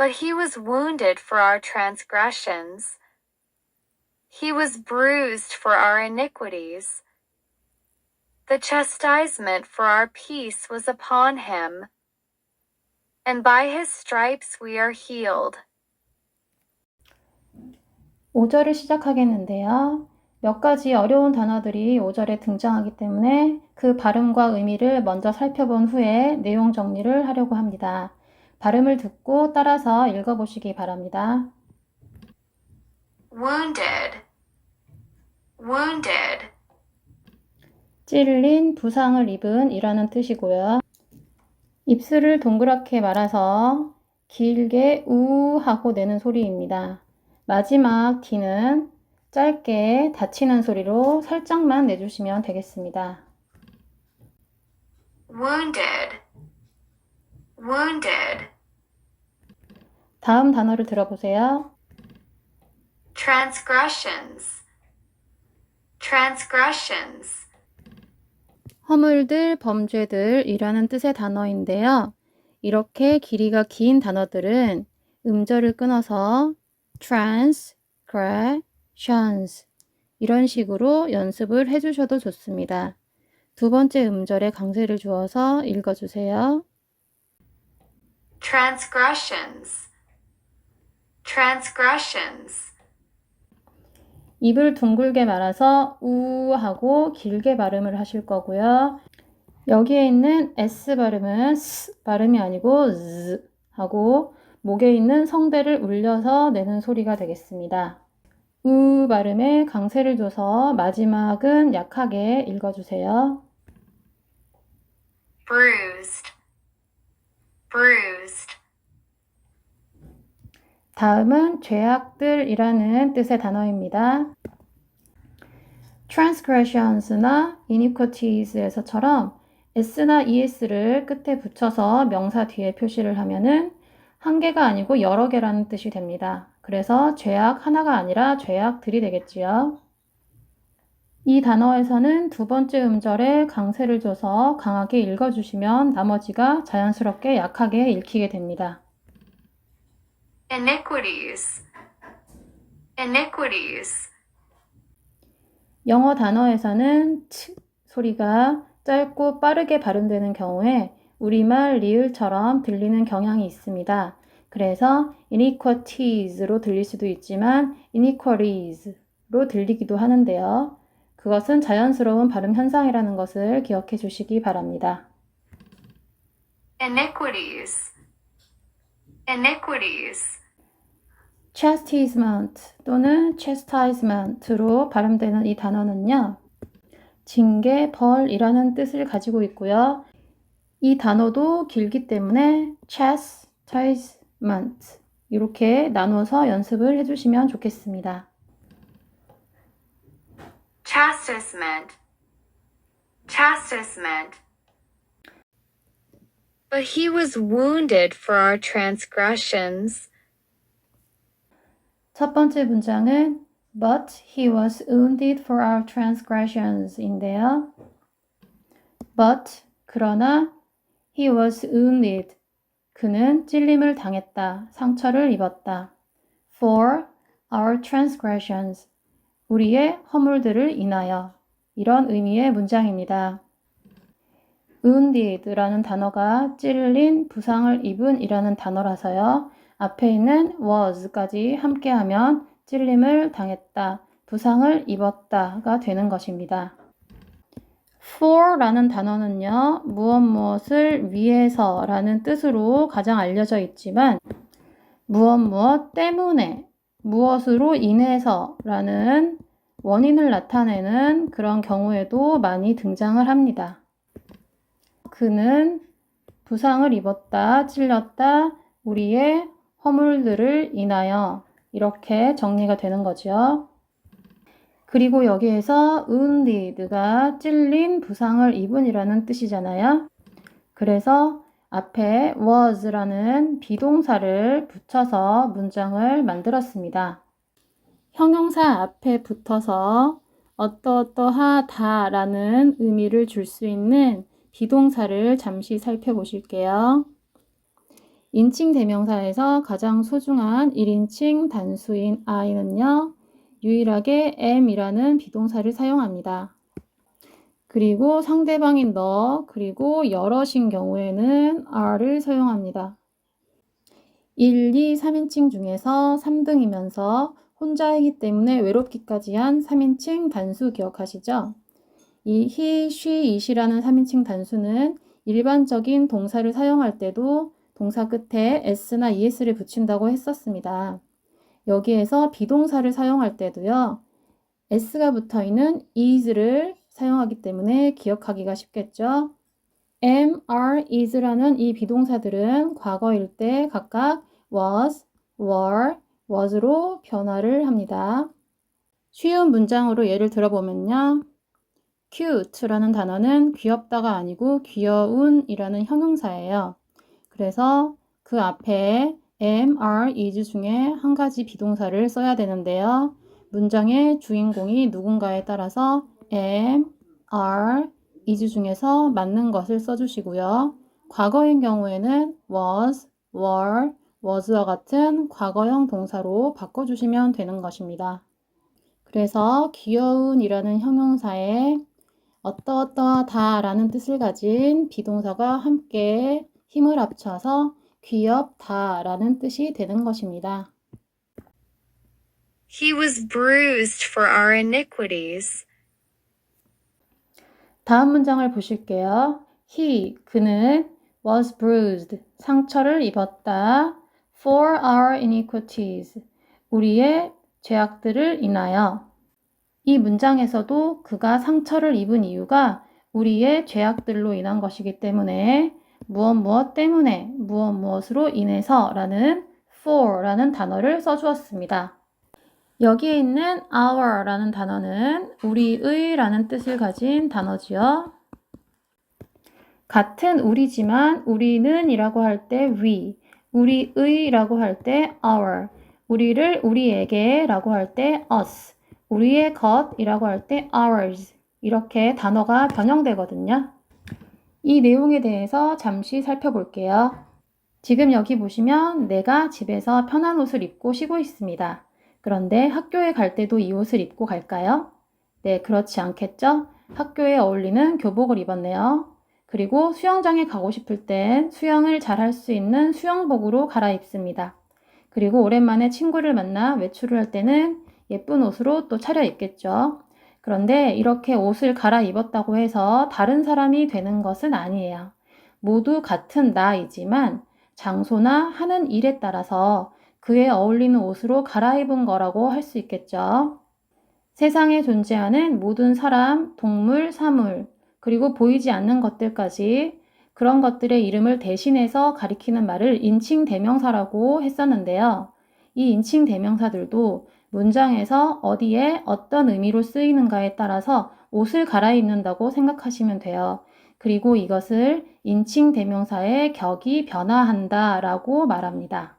But he was wounded for our transgressions. He was bruised for our iniquities. The chastisement for our peace was upon him, and by his stripes we are healed. 5절을 시작하겠는데요. 몇 가지 어려운 단어들이 5절에 등장하기 때문에 그 발음과 의미를 먼저 살펴본 후에 내용 정리를 하려고 합니다. 발음을 듣고 따라서 읽어보시기 바랍니다. Wounded. Wounded. 찔린, 부상을 입은 이라는 뜻이고요. 입술을 동그랗게 말아서 길게 우 하고 내는 소리입니다. 마지막 D는 짧게 닫히는 소리로 살짝만 내주시면 되겠습니다. Wounded. Wounded. 다음 단어를 들어보세요. Transgressions. Transgressions. 허물들, 범죄들이라는 뜻의 단어인데요. 이렇게 길이가 긴 단어들은 음절을 끊어서 transgressions 이런 식으로 연습을 해주셔도 좋습니다. 두 번째 음절에 강세를 주어서 읽어주세요. Transgressions. Transgressions. 입을 둥글게 말아서 우 하고 길게 발음을 하실 거고요. 여기에 있는 S 발음은 S 발음이 아니고 Z 하고 목에 있는 성대를 울려서 내는 소리가 되겠습니다. 우 발음에 강세를 줘서 마지막은 약하게 읽어주세요. Bruised. Bruised. 다음은 죄악들이라는 뜻의 단어입니다. transgressions나 iniquities에서처럼 s나 es를 끝에 붙여서 명사 뒤에 표시를 하면은 한 개가 아니고 여러 개라는 뜻이 됩니다. 그래서 죄악 하나가 아니라 죄악들이 되겠지요. 이 단어에서는 두 번째 음절에 강세를 줘서 강하게 읽어주시면 나머지가 자연스럽게 약하게 읽히게 됩니다. Iniquities. Iniquities. 영어 단어에서는 치 소리가 짧고 빠르게 발음되는 경우에 우리말 리을처럼 들리는 경향이 있습니다. 그래서 inequities로 들릴 수도 있지만 inequalies로 들리기도 하는데요. 그것은 자연스러운 발음 현상이라는 것을 기억해 주시기 바랍니다. Iniquities. Iniquities. Chastisement 또는 chastisement로 발음되는 이 단어는요. 징계, 벌이라는 뜻을 가지고 있고요. 이 단어도 길기 때문에 chastisement 이렇게 나눠서 연습을 해주시면 좋겠습니다. Chastisement. Chastisement. But he was wounded for our transgressions. 첫 번째 문장은 But he was wounded for our transgressions 인데요. But 그러나 he was wounded 그는 찔림을 당했다, 상처를 입었다. For our transgressions 우리의 허물들을 인하여 이런 의미의 문장입니다. wounded라는 단어가 찔린, 부상을 입은 이라는 단어라서요. 앞에 있는 was까지 함께하면 찔림을 당했다, 부상을 입었다가 되는 것입니다. for라는 단어는요, 무엇 무엇을 위해서 라는 뜻으로 가장 알려져 있지만, 무엇 무엇 때문에, 무엇으로 인해서 라는 원인을 나타내는 그런 경우에도 많이 등장을 합니다. 그는 부상을 입었다, 찔렸다, 우리의 허물들을 인하여 이렇게 정리가 되는 거죠. 그리고 여기에서 wounded가 찔린, 부상을 입은이라는 뜻이잖아요. 그래서 앞에 was라는 비동사를 붙여서 문장을 만들었습니다. 형용사 앞에 붙어서 어떠어떠하다라는 의미를 줄 수 있는 비동사를 잠시 살펴보실게요. 인칭 대명사에서 가장 소중한 1인칭 단수인 I는요, 유일하게 am이라는 비동사를 사용합니다. 그리고 상대방인 너, 그리고 여럿인 경우에는 are를 사용합니다. 1, 2, 3인칭 중에서 3등이면서 혼자이기 때문에 외롭기까지 한 3인칭 단수 기억하시죠? 이 he, she, it이라는 3인칭 단수는 일반적인 동사를 사용할 때도 동사 끝에 s나 es를 붙인다고 했었습니다. 여기에서 비동사를 사용할 때도요. s가 붙어 있는 is를 사용하기 때문에 기억하기가 쉽겠죠. am, are, is라는 이 비동사들은 과거일 때 각각 was, were, was로 변화를 합니다. 쉬운 문장으로 예를 들어보면요. cute라는 단어는 귀엽다가 아니고 귀여운이라는 형용사예요. 그래서 그 앞에 am, are, is 중에 한 가지 비동사를 써야 되는데요. 문장의 주인공이 누군가에 따라서 am, are, is 중에서 맞는 것을 써주시고요. 과거인 경우에는 was, were, was와 같은 과거형 동사로 바꿔주시면 되는 것입니다. 그래서 귀여운이라는 형용사에 어떠어떠하다라는 뜻을 가진 비동사가 함께 힘을 합쳐서 귀엽다라는 뜻이 되는 것입니다. He was bruised for our iniquities. 다음 문장을 보실게요. He, 그는 was bruised, 상처를 입었다. For our iniquities, 우리의 죄악들을 인하여. 이 문장에서도 그가 상처를 입은 이유가 우리의 죄악들로 인한 것이기 때문에 무엇 무엇 때문에 무엇 무엇으로 인해서 라는 for 라는 단어를 써주었습니다. 여기에 있는 our 라는 단어는 우리의 라는 뜻을 가진 단어지요. 같은 우리지만 우리는 이라고 할 때 we, 우리의 라고 할 때 our, 우리를 우리에게 라고 할 때 us, 우리의 것이라고 할 때 ours 이렇게 단어가 변형되거든요. 이 내용에 대해서 잠시 살펴볼게요. 지금 여기 보시면 내가 집에서 편한 옷을 입고 쉬고 있습니다. 그런데 학교에 갈 때도 이 옷을 입고 갈까요? 네, 그렇지 않겠죠? 학교에 어울리는 교복을 입었네요. 그리고 수영장에 가고 싶을 땐 수영을 잘 할 수 있는 수영복으로 갈아입습니다. 그리고 오랜만에 친구를 만나 외출을 할 때는 예쁜 옷으로 또 차려입겠죠. 그런데 이렇게 옷을 갈아입었다고 해서 다른 사람이 되는 것은 아니에요. 모두 같은 나이지만 장소나 하는 일에 따라서 그에 어울리는 옷으로 갈아입은 거라고 할 수 있겠죠. 세상에 존재하는 모든 사람, 동물, 사물, 그리고 보이지 않는 것들까지 그런 것들의 이름을 대신해서 가리키는 말을 인칭 대명사라고 했었는데요. 이 인칭 대명사들도 문장에서 어디에 어떤 의미로 쓰이는가에 따라서 옷을 갈아입는다고 생각하시면 돼요. 그리고 이것을 인칭 대명사의 격이 변화한다 라고 말합니다.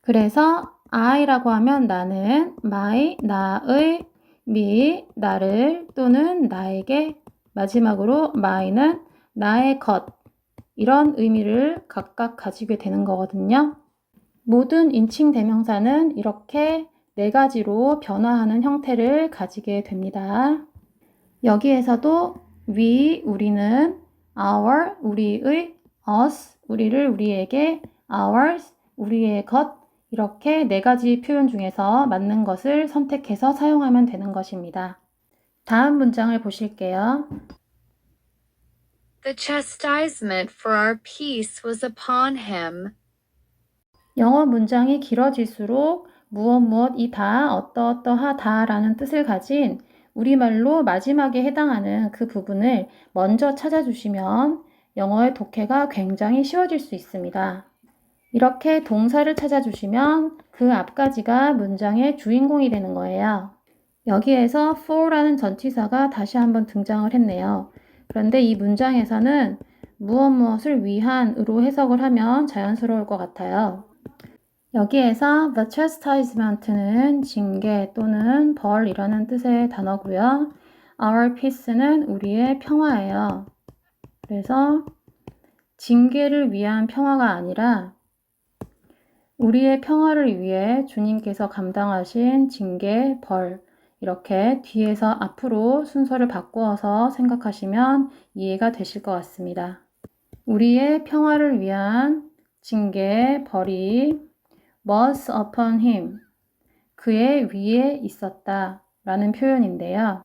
그래서 I라고 하면 나는, my, 나의, me, 나를 또는 나에게, 마지막으로 my는 나의 것, 이런 의미를 각각 가지게 되는 거거든요. 모든 인칭 대명사는 이렇게 네 가지로 변화하는 형태를 가지게 됩니다. 여기에서도 we, 우리는, our, 우리의, us, 우리를 우리에게, ours, 우리의 것, 이렇게 네 가지 표현 중에서 맞는 것을 선택해서 사용하면 되는 것입니다. 다음 문장을 보실게요. The chastisement for our peace was upon him. 영어 문장이 길어질수록 무엇 무엇 이 다 어떠어떠하다 라는 뜻을 가진 우리말로 마지막에 해당하는 그 부분을 먼저 찾아주시면 영어의 독해가 굉장히 쉬워질 수 있습니다. 이렇게 동사를 찾아주시면 그 앞까지가 문장의 주인공이 되는 거예요. 여기에서 for라는 전치사가 다시 한번 등장을 했네요. 그런데 이 문장에서는 무엇 무엇을 위한으로 해석을 하면 자연스러울 것 같아요. 여기에서 the chastisement는 징계 또는 벌이라는 뜻의 단어고요. our peace는 우리의 평화예요. 그래서 징계를 위한 평화가 아니라 우리의 평화를 위해 주님께서 감당하신 징계, 벌, 이렇게 뒤에서 앞으로 순서를 바꾸어서 생각하시면 이해가 되실 것 같습니다. 우리의 평화를 위한 징계, 벌이 was upon him. 그의 위에 있었다. 라는 표현인데요.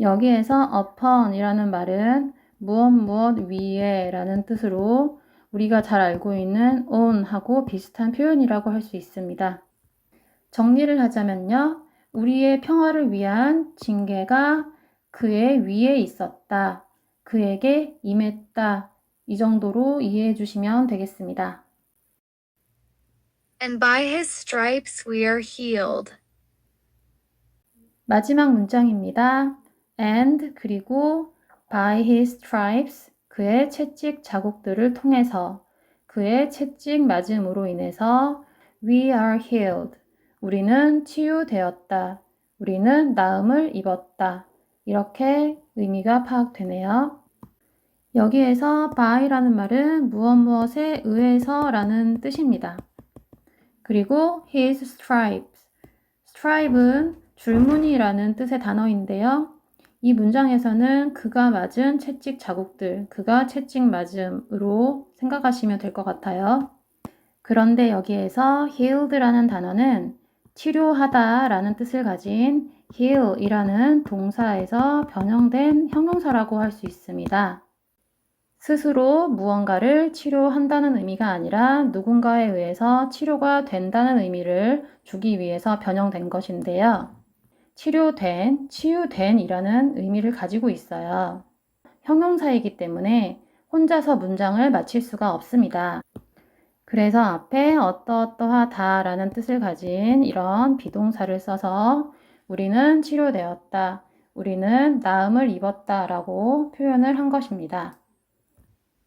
여기에서 upon이라는 말은 무엇 무엇 위에 라는 뜻으로 우리가 잘 알고 있는 on하고 비슷한 표현이라고 할 수 있습니다. 정리를 하자면요. 우리의 평화를 위한 징계가 그의 위에 있었다. 그에게 임했다. 이 정도로 이해해 주시면 되겠습니다. And by his stripes we are healed. 마지막 문장입니다. And 그리고 by his stripes 그의 채찍 자국들을 통해서 그의 채찍 맞음으로 인해서 we are healed 우리는 치유되었다. 우리는 나음을 입었다. 이렇게 의미가 파악되네요. 여기에서 by라는 말은 무엇 무엇에 의해서라는 뜻입니다. 그리고 his stripes. stripe은 줄무늬라는 뜻의 단어인데요. 이 문장에서는 그가 맞은 채찍 자국들, 그가 채찍 맞음으로 생각하시면 될 것 같아요. 그런데 여기에서 healed라는 단어는 치료하다 라는 뜻을 가진 heal이라는 동사에서 변형된 형용사라고 할 수 있습니다. 스스로 무언가를 치료한다는 의미가 아니라 누군가에 의해서 치료가 된다는 의미를 주기 위해서 변형된 것인데요. 치료된, 치유된이라는 의미를 가지고 있어요. 형용사이기 때문에 혼자서 문장을 마칠 수가 없습니다. 그래서 앞에 어떠어떠하다 라는 뜻을 가진 이런 비동사를 써서 우리는 치료되었다, 우리는 나음을 입었다 라고 표현을 한 것입니다.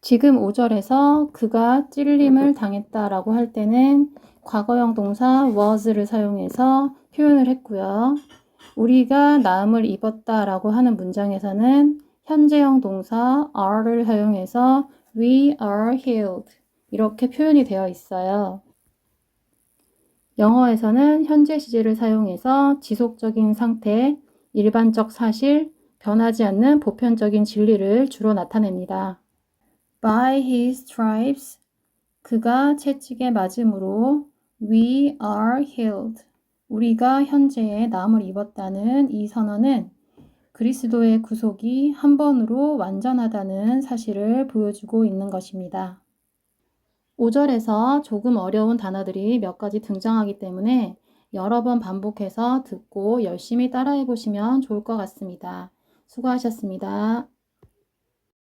지금 5절에서 그가 찔림을 당했다 라고 할 때는 과거형 동사 was를 사용해서 표현을 했고요. 우리가 나음을 입었다 라고 하는 문장에서는 현재형 동사 are를 사용해서 we are healed 이렇게 표현이 되어 있어요. 영어에서는 현재 시제를 사용해서 지속적인 상태, 일반적 사실, 변하지 않는 보편적인 진리를 주로 나타냅니다. By his stripes, 그가 채찍에 맞음으로 we are healed. 우리가 현재에 남을 입었다는 이 선언은 그리스도의 구속이 한 번으로 완전하다는 사실을 보여주고 있는 것입니다. 5절에서 조금 어려운 단어들이 몇 가지 등장하기 때문에 여러 번 반복해서 듣고 열심히 따라해 보시면 좋을 것 같습니다. 수고하셨습니다.